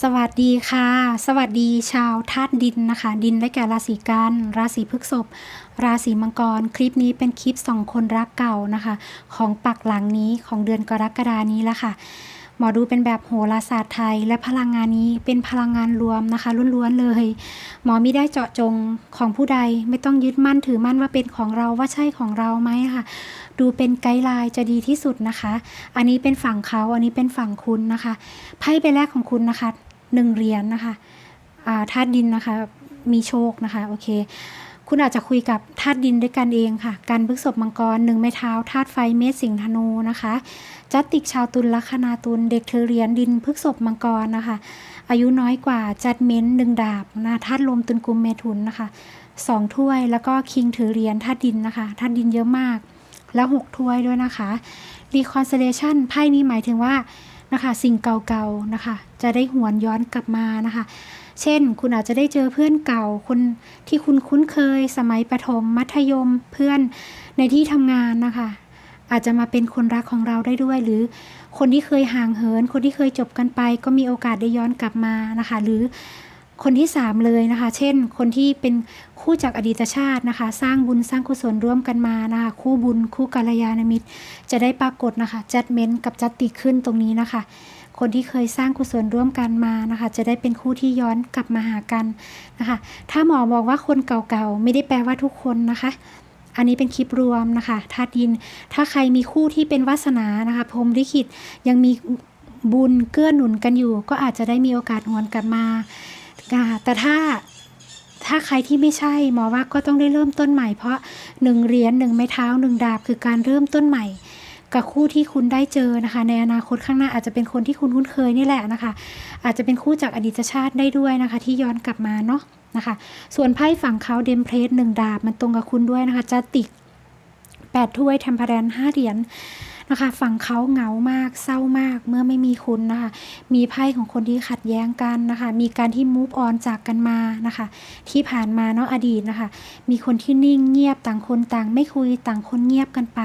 สวัสดีค่ะ สวัสดีชาวธาตุดินนะคะ ดินได้แก่ราศีกัน ราศีพฤษภราศีมังกร คลิปนี้เป็นคลิปสองคนรักเก่านะคะ ของปักหลังนี้ของเดือนกรกฎานี้แล้วค่ะ หมอดูเป็นแบบโหราศาสตร์ไทย และพลังงานนี้เป็นพลังงานรวมนะคะล้วนๆเลย หมอม่ได้เจาะจงของผู้ใดไม่ต้องยึดมั่นถือมั่นว่าเป็นของเราว่าใช่ของเราไหมค่ะ ดูเป็นไกด์ไลน์จะดีที่สุดนะคะ อันนี้เป็นฝั่งเขาอันนี้เป็นฝั่งคุณนะคะไพ่ใบแรกของคุณนะคะหนึ่งเหรียญนะคะธาตุดินนะคะมีโชคนะคะโอเค คุณอาจจะคุยกับธาตุดินด้วยกันเองค่ะ การพฤกษบมังกรหนึ่งไม้เท้าธาตุไฟเมษสิงธนูนะคะจัตติกชาวตุลลัคนาตุลเด็กเธอเรียนดินพฤกษบมังกรนะคะ อายุน้อยกว่าจัดเม้นหนึ่งดาบนะธาตุลมตุลกุมเมถุนนะคะสองถ้วยแล้วก็คิงถือเหรียญธาตุดินนะคะธาตุดินเยอะมาก แล้วหกถ้วยด้วยนะคะ reconciliation ไพ่นี้หมายถึงว่า นะคะ สิ่งเก่าๆนะคะ จะได้หวนย้อนกลับมานะคะ เช่น คุณอาจจะได้เจอเพื่อนเก่าคนที่คุณคุ้นเคยสมัยประถมมัธยมเพื่อนในที่ทำงานนะคะ อาจจะมาเป็นคนรักของเราได้ด้วย หรือคนที่เคยห่างเหิน คนที่เคยจบกันไป ก็มีโอกาสได้ย้อนกลับมานะคะ หรือคนที่สามเลยนะคะ เช่น คนที่เป็น คู่จากอดีตชาตินะคะ สร้างบุญสร้างกุศลร่วมกันมานะคะ คู่บุญคู่กัลยาณมิตร จะได้ปรากฏนะคะจัดเม้นกับจัดติขึ้นตรงนี้นะคะ คนที่เคยสร้างกุศลร่วมกันมานะคะ จะได้เป็นคู่ที่ย้อนกลับมาหากันนะคะ ถ้าหมอบอกว่าคนเก่าๆไม่ได้แปลว่าทุกคนนะคะอันนี้เป็นคลิปรวมนะคะธาตุดิน ถ้าใครมีคู่ที่เป็นวาสนานะคะพรมลิขิตยังมีบุญเกื้อหนุนกันอยู่ ก็อาจจะได้มีโอกาสหวนกลับมา แต่ถ้า ถ้าใครที่ไม่ใช่หมอว่าก็ต้องได้เริ่มต้นใหม่เพราะหนึ่งเหรียญหนึ่งไม้เท้าหนึ่งดาบคือการเริ่มต้นใหม่ กับคู่ที่คุณได้เจอนะคะ ในอนาคตข้างหน้าอาจจะเป็นคนที่คุณคุ้นเคยนี่แหละนะคะ อาจจะเป็นคู่จากอดีตชาติได้ด้วยนะคะ ที่ย้อนกลับมาเนาะนะคะ ส่วนไพ่ฝั่งเขาเดมเพลสหนึ่งดาบมันตรงกับคุณด้วยนะคะจะติกแปดถ้วยเทมเพแรนห้าเหรียญ นะคะฝั่งเขาเหงามากเศร้ามากเมื่อไม่มีคุณนะคะมีไพ่ของคนที่ขัดแย้งกันนะคะมีการที่มูฟออนจากกันมานะคะ ที่ผ่านมาเนาะอดีตนะคะ มีคนที่นิ่งเงียบต่างคนต่างไม่คุยต่างคนเงียบกันไป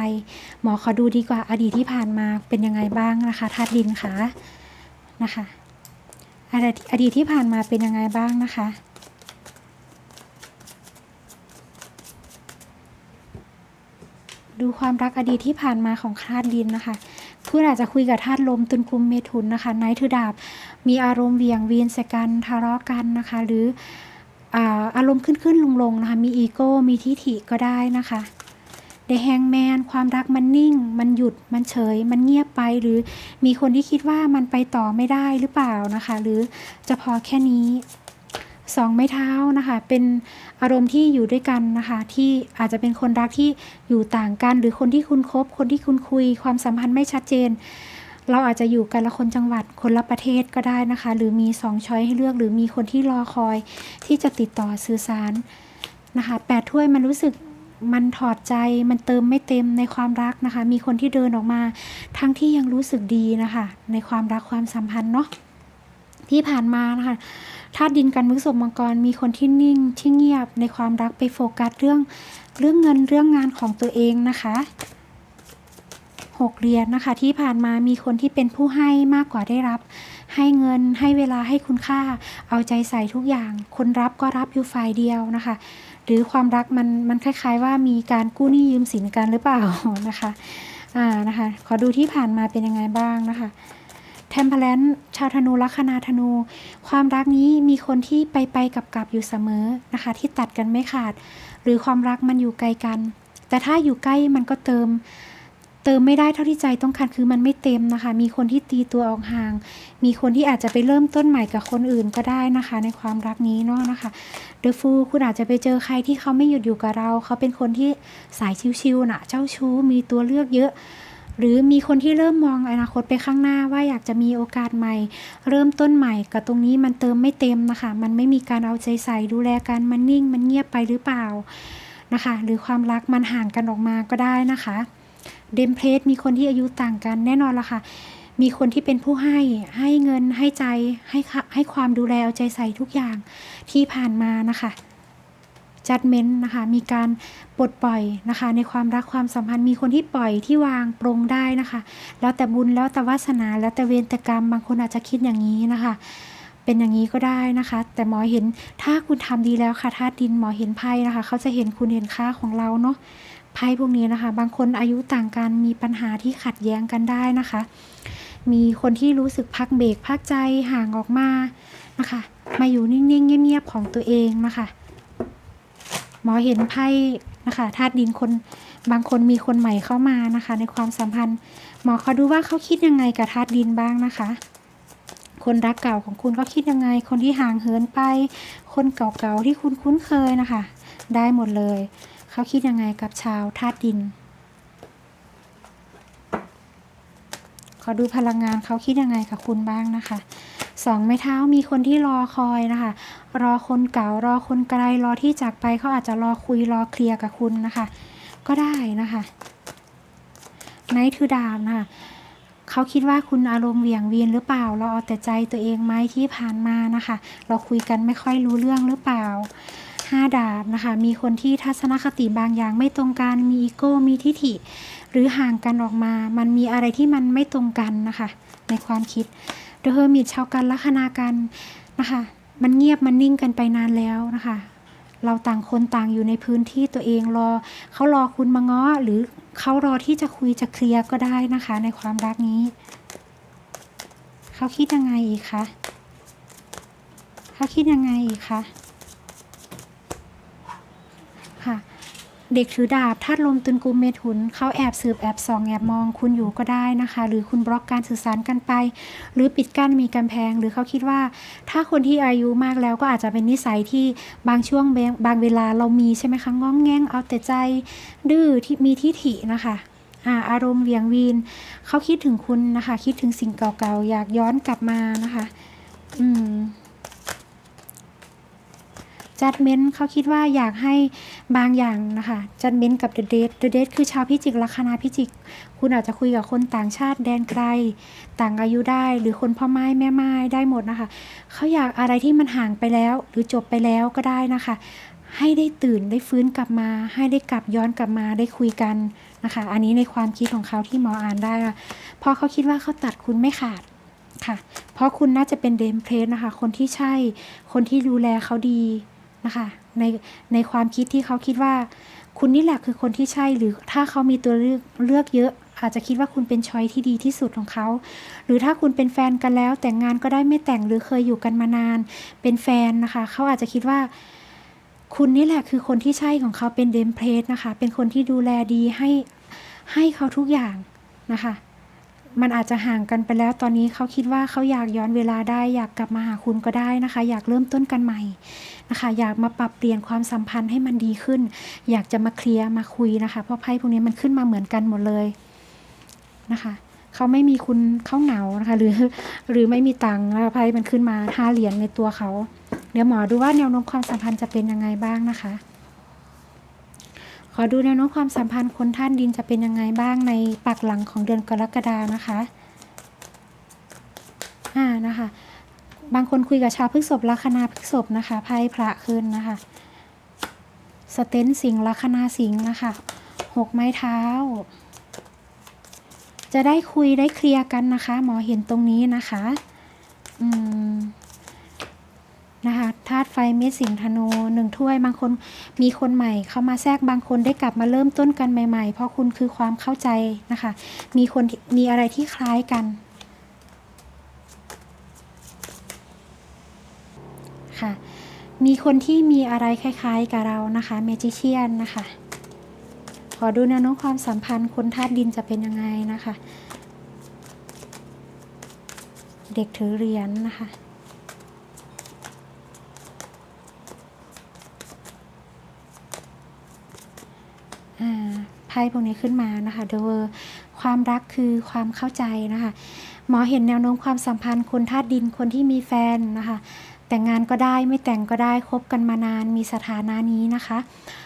หมอขอดูดีกว่าอดีตที่ผ่านมาเป็นยังไงบ้างนะคะธาตุดินคะนะคะอดีตอดีตที่ผ่านมาเป็นยังไงบ้างนะคะ ดูความรักอดีตที่ผ่านมาของธาตุดินนะคะคุณอาจจะคุยกับธาตุลมตุนคุมเมถุนนะคะไนท์ถือดาบ มีอารมณ์เวียงวีนใส่กันทะเลาะกันนะคะ หรืออารมณ์ขึ้นขึ้นลงลงนะคะ มีอีโก้ มีทิฐิก็ได้นะคะเดแฮงแมนความรักมันนิ่ง มันหยุดมันเฉย มันเงียบไปหรือมีคนที่คิดว่ามันไปต่อไม่ได้หรือเปล่านะคะ หรือจะพอแค่นี้ สองไม้เท้านะคะ เป็นอารมณ์ที่อยู่ด้วยกันนะคะ ที่อาจจะเป็นคนรักที่อยู่ต่างกัน หรือคนที่คุณคบ คนที่คุณคุย ความสัมพันธ์ไม่ชัดเจน เราอาจจะอยู่กันละคนจังหวัดคนละประเทศก็ได้นะคะ หรือมีสองช้อยให้เลือก หรือมีคนที่รอคอย ที่จะติดต่อสื่อสารนะคะแปดถ้วยมันรู้สึกมันถอดใจมันเติมไม่เต็มในความรักนะคะ มีคนที่เดินออกมา ทั้งที่ยังรู้สึกดีนะคะ ในความรักความสัมพันธ์เนาะ ที่ผ่านมานะคะธาตุดินกันมึกสมมังกรมีคนที่นิ่งที่เงียบในความรักไปโฟกัสเรื่องเรื่องเงินเรื่องงานของตัวเองนะคะหกเหรียญนะคะ ที่ผ่านมามีคนที่เป็นผู้ให้มากกว่าได้รับ ให้เงินให้เวลาให้คุณค่า เอาใจใส่ทุกอย่าง คนรับก็รับอยู่ฝ่ายเดียวนะคะ หรือความรักมันมันคล้าย ๆ ว่ามีการกู้หนี้ยืมสินกันหรือเปล่านะคะอ่านะคะ ขอดูที่ผ่านมาเป็นยังไงบ้างนะคะ เทมเพลนชาวธนูลัคนาธนู ความรักนี้มีคนที่ไปไปกับกับอยู่เสมอนะคะ ที่ตัดกันไม่ขาด หรือความรักมันอยู่ไกลกัน แต่ถ้าอยู่ใกล้มันก็เติม เติมไม่ได้เท่าที่ใจต้องการคือมันไม่เต็มนะคะ มีคนที่ตีตัวออกห่าง มีคนที่อาจจะไปเริ่มต้นใหม่กับคนอื่นก็ได้นะคะ ในความรักนี้เนาะนะคะเดอะฟูคุณอาจจะไปเจอใครที่เขาไม่หยุดอยู่กับเรา เขาเป็นคนที่สายชิวๆนะเจ้าชู้มีตัวเลือกเยอะ หรือมีคนที่เริ่มมองอนาคตไปข้างหน้าว่าอยากจะมีโอกาสใหม่ เริ่มต้นใหม่กับตรงนี้มันเติมไม่เต็มนะคะ มันไม่มีการเอาใจใส่ดูแลกันมันนิ่งมันเงียบไปหรือเปล่านะคะ หรือความรักมันห่างกันออกมาก็ได้นะคะเดมเพลสมีคนที่อายุต่างกันแน่นอนละค่ะมีคนที่เป็นผู้ให้ให้เงินให้ใจให้ค่ะให้ความดูแลเอาใจใส่ทุกอย่างที่ผ่านมานะคะ จัดเมนต์นะคะมีการปลดปล่อยนะคะ ในความรักความสัมพันธ์มีคนที่ปล่อยที่วางปรงได้นะคะ แล้วแต่บุญแล้วแต่วาสนา แล้วแต่เวรแต่กรรม บางคนอาจจะคิดอย่างนี้นะคะ เป็นอย่างนี้ก็ได้นะคะ แต่หมอเห็นถ้าคุณทำดีแล้วค่ะธาตุดินหมอเห็นไพ่นะคะ เขาจะเห็นคุณเห็นค่าของเราเนาะไพ่พวกนี้นะคะ บางคนอายุต่างกันมีปัญหาที่ขัดแย้งกันได้นะคะ มีคนที่รู้สึกพักเบรกพักใจห่างออกมานะคะ มาอยู่นิ่งๆเงียบๆของตัวเองนะคะ หมอเห็นไพ่นะคะธาตุดินคนบางคนมีคนใหม่เข้ามานะคะ ในความสัมพันธ์ หมอขาดูว่าเขาคิดยังไงกับธาตุดินบ้างนะคะ คนรักเก่าของคุณเขาคิดยังไง คนที่ห่างเหินไป คนเก่าๆที่คุณคุ้นเคยนะคะ ได้หมดเลย เขาคิดยังไงกับชาวธาตุดิน ขอดูพลังงานเขาคิดยังไงกับคุณบ้างนะคะ สองไม้เท้ามีคนที่รอคอยนะคะ รอคนเก่ารอคนไกลรอที่จากไปเขาอาจจะรอคุยรอเคลียร์กับคุณนะคะ ก็ได้นะคะไนท์ทูดามนะคะเขาคิดว่าคุณอารมณ์เหวี่ยงวีนหรือเปล่า เราเอาแต่ใจตัวเองไหมที่ผ่านมานะคะ เราคุยกันไม่ค่อยรู้เรื่องหรือเปล่าห้าดาบนะคะ มีคนที่ทัศนคติบางอย่างไม่ตรงกัน มีอีโก้ มีทิฐิ หรือห่างกันออกมา มันมีอะไรที่มันไม่ตรงกันนะคะ ในความคิด เดอะเฮอร์มิตชาวกันลัคนากันนะคะ มันเงียบมันนิ่งกันไปนานแล้วนะคะ เราต่างคนต่างอยู่ในพื้นที่ตัวเองรอเขารอคุณมาง้อหรือเขารอที่จะคุยจะเคลียร์ก็ได้นะคะ ในความรักนี้เขาคิดยังไงอีกคะเขาคิดยังไงอีกคะค่ะ เด็กถือดาบธาตุลมตุนกุมเมถุนเขาแอบสืบแอบส่องแอบมองคุณอยู่ก็ได้นะคะ หรือคุณบล็อกการสื่อสารกันไป หรือปิดกั้นมีกำแพง หรือเขาคิดว่า ถ้าคนที่อายุมากแล้วก็อาจจะเป็นนิสัยที่บางช่วงบางเวลาเรามีใช่ไหมคะง้องแงงเอาแต่ใจดื้อที่มีทิฐินะคะอาอารมณ์เวียงวีนเขาคิดถึงคุณนะคะ คิดถึงสิ่งเก่าๆ อยากย้อนกลับมานะคะ อืม จัดเม้นเขาคิดว่าอยากให้บางอย่างนะคะจัดเม้นกับเดเด e เดเดคือชาวพิจิกลัคนาพิจิก คุณอาจจะคุยกับคนต่างชาติแดนไกล ต่างอายุได้ หรือคนพ่อไม้แม่ไม้ได้หมดนะคะเขาอยากอะไรที่มันห่างไปแล้ว หรือจบไปแล้วก็ได้นะคะให้ได้ตื่นได้ฟื้นกลับมา ให้ได้กลับย้อนกลับมาได้คุยกันนะคะ อันนี้ในความคิดของเขาที่หมออ่านได้เพราะเขาคิดว่าเขาตัดคุณไม่ขาดค่ะ เพราะคุณน่าจะเป็นเดมเพลสนะคะ คนที่ใช่ คนที่ดูแลเขาดี นะคะในในความคิดที่เขาคิดว่า คุณนี่แหละคือคนที่ใช่หรือถ้าเขามีตัวเลือกเลือกเยอะ อาจจะคิดว่าคุณเป็นช้อยที่ดีที่สุดของเขา หรือถ้าคุณเป็นแฟนกันแล้ว แต่งงานก็ได้ไม่แต่งหรือเคยอยู่กันมานาน เป็นแฟนนะคะ เขาอาจจะคิดว่าคุณนี่แหละคือคนที่ใช่ของเขาเป็นเดมเพลสนะคะ เป็นคนที่ดูแลดีให้ให้เขาทุกอย่างนะคะ มันอาจจะห่างกันไปแล้วตอนนี้เขาคิดว่าเขาอยากย้อนเวลาได้อยากกลับมาหาคุณก็ได้นะคะ อยากเริ่มต้นกันใหม่นะคะ อยากมาปรับเปลี่ยนความสัมพันธ์ให้มันดีขึ้น อยากจะมาเคลียร์มาคุยนะคะเพราะไพ่พวกนี้มันขึ้นมาเหมือนกันหมดเลยนะคะเขาไม่มีคุณเขาเหงานะคะ หรือหรือไม่มีตังค์นะคะไพ่มันขึ้นมาห้าเหรียญในตัวเขาเดี๋ยวหมอดูว่าแนวโน้มความสัมพันธ์จะเป็นยังไงบ้างนะคะ อดูแนวโน้มความสัมพันธ์คนท่านดินจะเป็นยังไงบ้างในปักหลังของเดือนกรกฎานะคะอ่านะคะ บางคนคุยกับชาวพฤษภลัคนาพฤษภนะคะไพ่พระขึ้นนะคะ สเตนสิงลัคนาสิงนะคะหกไม้เท้า จะได้คุยได้เคลียร์กันนะคะ หมอเห็นตรงนี้นะคะ อืม นะคะธาตุไฟเม็ดสิงธนูหนึ่งถ้วยบางคนมีคนใหม่เข้ามาแทรกบางคนได้กลับมาเริ่มต้นกันใหม่ ๆ เพราะคุณคือความเข้าใจนะคะ มีคนมีอะไรที่คล้ายกันค่ะมีคนที่มีอะไรคล้ายๆกับเรานะคะเมจิเชียนนะคะ ขอดูแนวโน้มความสัมพันธ์คนธาตุดินจะเป็นยังไงนะคะ เด็กถือเหรียญนนะคะ ไพ่พวกนี้ขึ้นมานะคะเดเวอร์ความรักคือความเข้าใจนะคะ หมอเห็นแนวโน้มความสัมพันธ์คนธาตุดินคนที่มีแฟนนะคะ แต่งงานก็ได้ไม่แต่งก็ได้คบกันมานานมีสถานะนี้นะคะ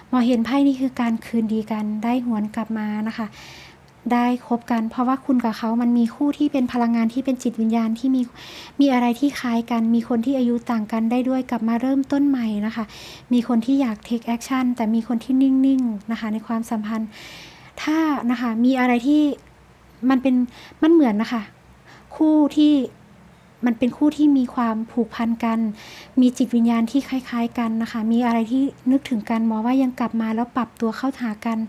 หมอเห็นไพ่นี่คือการคืนดีกันได้หวนกลับมานะคะ ได้คบกัน เพราะว่าคุณกับเขามันมีคู่ที่เป็นพลังงานที่เป็นจิตวิญญาณที่มีมีอะไรที่คล้ายกัน มีคนที่อายุต่างกันได้ด้วยกลับมาเริ่มต้นใหม่นะคะ มีคนที่อยาก take action แต่มีคนที่นิ่งๆนะคะในความสัมพันธ์ ถ้านะคะมีอะไรที่มันเป็นมันเหมือนนะคะ คู่ที่ มันเป็นคู่ที่มีความผูกพันกัน มีจิตวิญญาณที่คล้ายๆกันนะคะ มีอะไรที่นึกถึงกันหมอว่ายังกลับมาแล้วปรับตัวเข้าหากัน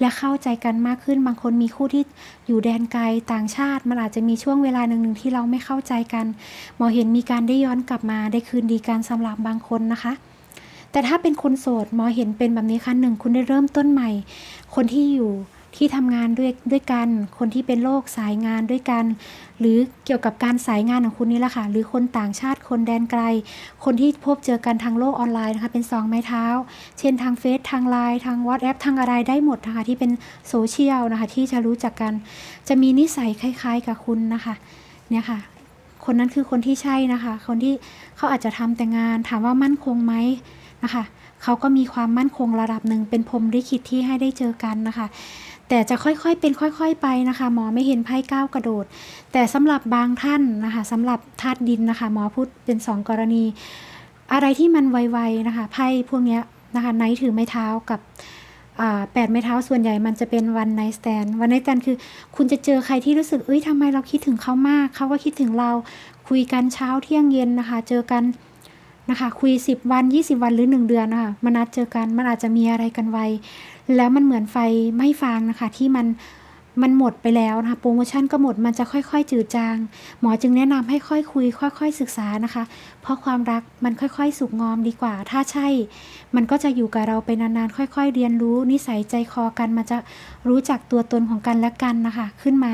และเข้าใจกันมากขึ้น บางคนมีคู่ที่อยู่แดนไกลต่างชาติ มันอาจจะมีช่วงเวลาหนึ่งๆที่เราไม่เข้าใจกันหมอเห็นมีการได้ย้อนกลับมาได้คืนดีกันสำหรับบางคนนะคะ แต่ถ้าเป็นคนโสดหมอเห็นเป็นแบบนี้ค่ะหนึ่งคุณได้เริ่มต้นใหม่ คนที่อยู่ ที่ทำงานด้วยด้วยกัน คนที่เป็นโรคสายงานด้วยกัน หรือเกี่ยวกับการสายงานของคุณนี่แหละค่ะ หรือคนต่างชาติคนแดนไกล คนที่พบเจอกันทางโลกออนไลน์นะคะ เป็นสองไม้เท้า เช่นทางเฟซทางไลน์ทางวอ s แอ p ทางอะไรได้หมดนะคะที่เป็นโซเชียลนะคะที่จะรู้จักกัน จะมีนิสัยคล้ายๆกับคุณนะคะเนี่ยค่ะคนนั้นคือคนที่ใช่นะคะ คนที่เขาอาจจะทำแต่งานถามว่ามั่นคงไหมนะคะ เขาก็มีความมั่นคงระดับหนึ่งเป็นพรมลิขิตที่ให้ได้เจอกันนะคะ แต่จะค่อยๆเป็นค่อยๆไปนะคะ หมอไม่เห็นไพ่ก้าวกระโดด แต่สำหรับบางท่านนะคะสำหรับธาตุดินนะคะ หมอพูดเป็นสองกรณี อะไรที่มันไวๆนะคะไพ่พวกนี้นะคะไนท์ถือไม้เท้ากับอ่าแปดไม้เท้าส่วนใหญ่มันจะเป็นวันไนท์สแตนวันไนท์สแตนคือ คุณจะเจอใครที่รู้สึกเอ้ยทำไมเราคิดถึงเขามากเขาก็คิดถึงเราคุยกันเช้าเที่ยงเย็นนะคะ เจอกัน นะคะ คุย 10 วัน 20 วันหรือ 1 เดือนนะคะมานัดเจอกันมันอาจจะมีอะไรกันไว แล้วมันเหมือนไฟไม่ฟางนะคะ ที่มันมันหมดไปแล้วนะคะโปรโมชั่นก็หมดมันจะค่อยๆ จืดจาง หมอจึงแนะนำให้ค่อยคุย ค่อย ๆ ศึกษานะคะ เพราะความรักมันค่อยๆ สุกงอมดีกว่า ถ้าใช่ มันก็จะอยู่กับเราไปนานๆ ค่อย ๆ เรียนรู้นิสัยใจคอกันมันจะรู้จักตัวตนของกันและกันนะคะ ขึ้นมา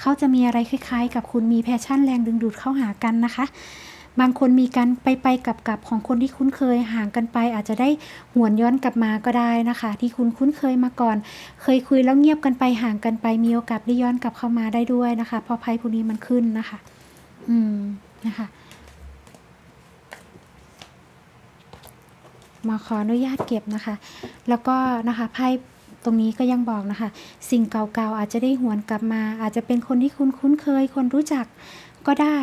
เขาจะมีอะไรคล้ายๆ กับคุณมีแพชชั่นแรงดึงดูดเข้าหากันนะคะ บางคนมีการไปไปๆกับกับๆของคนที่คุ้นเคยห่างกันไป อาจจะได้หวนย้อนกลับมาก็ได้นะคะ ที่คุณคุ้นเคยมาก่อน เคยคุยแล้วเงียบกันไปห่างกันไปมีโอกาสได้ย้อนกลับเข้ามาได้ด้วยนะคะพราะไพ่พวกนี้มันขึ้นนะคะ อืมนะคะมาขออนุญาตเก็บนะคะ แล้วก็นะคะไพ่ตรงนี้ก็ยังบอกนะคะ สิ่งเก่าๆอาจจะได้หวนกลับมา อาจจะเป็นคนที่คุณคุ้นเคย คนรู้จัก ก็ได้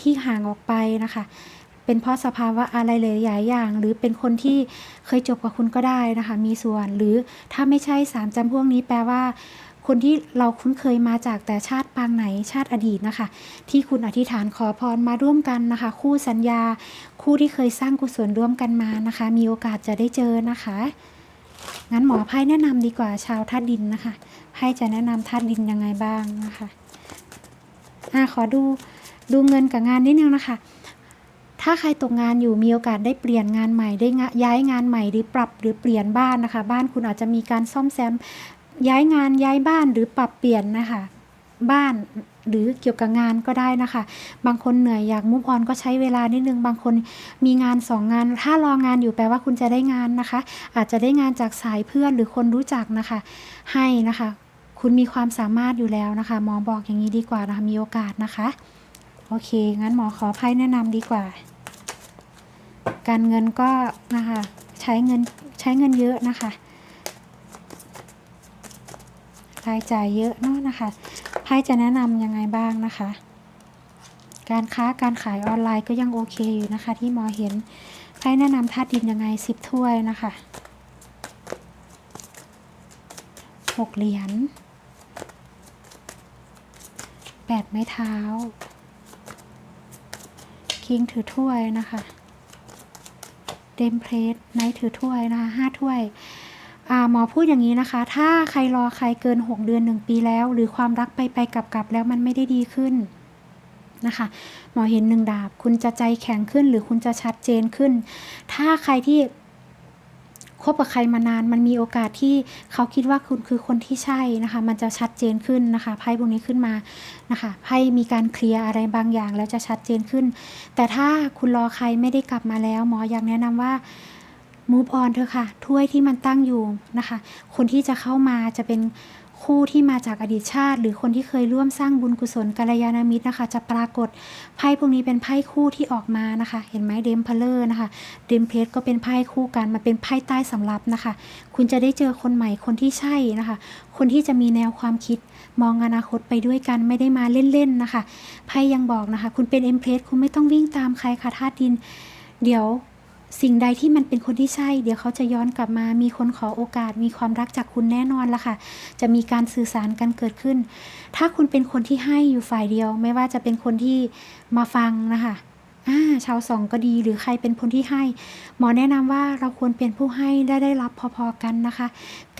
ที่ห่างออกไปนะคะ เป็นเพราะสภาวะอะไรหลายอย่าง หรือเป็นคนที่เคยจบกับคุณก็ได้นะคะ มีส่วนหรือถ้าไม่ใช่สามจำพวกนี้แปลว่าคนที่เราคุ้นเคยมาจากแต่ชาติปางไหนชาติอดีตนะคะ ที่คุณอธิษฐานขอพรมาร่วมกันนะคะ คู่สัญญา คู่ที่เคยสร้างกุศลร่วมกันมานะคะ มีโอกาสจะได้เจอนะคะ งั้นหมอไพ่แนะนำดีกว่าชาวธาตุดินนะคะไพ่จะแนะนำธาตุดินยังไงบ้างนะคะอ่าขอดู ดูเงินกับงานนิดนึงนะคะ ถ้าใครตกงานอยู่มีโอกาสได้เปลี่ยนงานใหม่ได้ย้ายงานใหม่หรือปรับหรือเปลี่ยนบ้านนะคะ บ้านคุณอาจจะมีการซ่อมแซมย้ายงานย้ายบ้านหรือปรับเปลี่ยนนะคะ บ้านหรือเกี่ยวกับงานก็ได้นะคะ บางคนเหนื่อยอยากมุกออนก็ใช้เวลานิดนึง บางคนมีงานสองงาน ถ้ารองานอยู่แปลว่าคุณจะได้งานนะคะ อาจจะได้งานจากสายเพื่อนหรือคนรู้จักนะคะ ให้นะคะ คุณมีความสามารถอยู่แล้วนะคะ มองบอกอย่างนี้ดีกว่านะคะ มีโอกาสนะคะ โอเค งั้นหมอขอไพ่แนะนำดีกว่า การเงินก็นะคะใช้เงินใช้เงินเยอะนะคะรายจ่ายเยอะเนาะนะคะไพ่จะแนะนำยังไงบ้างนะคะ การค้าการขายออนไลน์ก็ยังโอเคอยู่นะคะ ที่หมอเห็นไพ่แนะนำธาตุดินยังไงสิบถ้วยนะคะหกเหรียญแปดไม้เท้า คิงถือถ้วยนะคะเดมเพลสไนท์ถือถ้วยนะคะห้าถ้วยอ่าหมอพูดอย่างนี้นะคะ ถ้าใครรอใครเกิน 6 เดือน 1 ปีแล้ว หรือความรักไปไปกลับกลับแล้วมันไม่ได้ดีขึ้นนะคะ หมอเห็นหนึ่งดาบ คุณจะใจแข็งขึ้นหรือคุณจะชัดเจนขึ้น ถ้าใครที่ บกับใครมานาน มันมีโอกาสที่เขาคิดว่าคุณคือคนที่ใช่นะคะ มันจะชัดเจนขึ้นนะคะไพ่พวกนี้ขึ้นมานะคะไพ่มีการเคลียร์อะไรบางอย่างแล้วจะชัดเจนขึ้น แต่ถ้าคุณรอใครไม่ได้กลับมาแล้ว หมออยากแนะนำว่า move on เถอะค่ะถ้วยที่มันตั้งอยู่นะคะ คนที่จะเข้ามาจะเป็น คู่ที่มาจากอดีตชาติ หรือคนที่เคยร่วมสร้างบุญกุศลกัลยาณมิตรนะคะ จะปรากฏไพ่พวกนี้เป็นไพ่คู่ที่ออกมานะคะ เห็นไหมเดมเพลเลอร์นะคะเดมเพลสก็เป็นไพ่คู่กันมันเป็นไพ่ใต้สำรับนะคะ คุณจะได้เจอคนใหม่คนที่ใช่นะคะ คนที่จะมีแนวความคิดมองอนาคตไปด้วยกันไม่ได้มาเล่นๆนะคะไพ่ยังบอกนะคะ คุณเป็นเอ็มเพลสคุณไม่ต้องวิ่งตามใครค่ะธาตุดิน เดี๋ยว สิ่งใดที่มันเป็นคนที่ใช่ เดี๋ยวเขาจะย้อนกลับมา มีคนขอโอกาส มีความรักจากคุณแน่นอนละค่ะ จะมีการสื่อสารกันเกิดขึ้น ถ้าคุณเป็นคนที่ให้อยู่ฝ่ายเดียว ไม่ว่าจะเป็นคนที่มาฟังนะคะอ่าชาวสองก็ดีหรือใครเป็นคนที่ให้ หมอแนะนำว่าเราควรเป็นผู้ให้ได้ได้รับพอๆกันนะคะ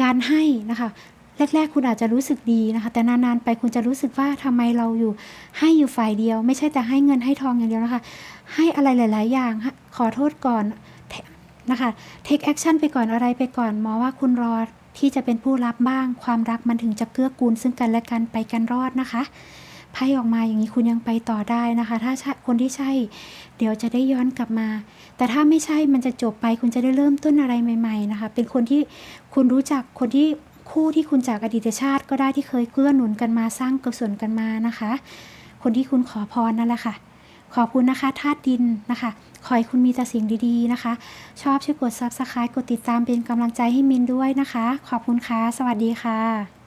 การให้นะคะ แรก ๆ คุณอาจจะรู้สึกดีนะคะ แต่นานๆไปคุณจะรู้สึกว่าทำไมเราอยู่ ให้อยู่ฝ่ายเดียว ไม่ใช่แต่ให้เงินให้ทองอย่างเดียวนะคะ ให้อะไรหลาย ๆ อย่างฮะขอโทษก่อนนะคะ take action ไปก่อนอะไรไปก่อนมอว่าคุณรอที่จะเป็นผู้รับบ้าง ความรักมันถึงจะเกื้อกูล ซึ่งกันและกันไปกันรอดนะคะไพ่ออกมาอย่างนี้คุณยังไปต่อได้นะคะ ถ้าคนที่ใช่ เดี๋ยวจะได้ย้อนกลับมา แต่ถ้าไม่ใช่มันจะจบไปคุณจะได้เริ่มต้นอะไรใหม่ ๆ นะคะ เป็นคนที่คุณรู้จักคนที่ คู่ที่คุณจากอดีตชาติก็ได้ที่เคยเกื้อหนุนกันมาสร้างกุศลกันมานะคะ คนที่คุณขอพรนั่นแหละค่ะ ขอบคุณนะคะธาตุดินนะคะขอให้คุณมีแต่สิ่งดีๆนะคะ ชอบช่วยกด subscribe กดติดตามเป็นกำลังใจให้มินด้วยนะคะ ขอบคุณค่ะ สวัสดีค่ะ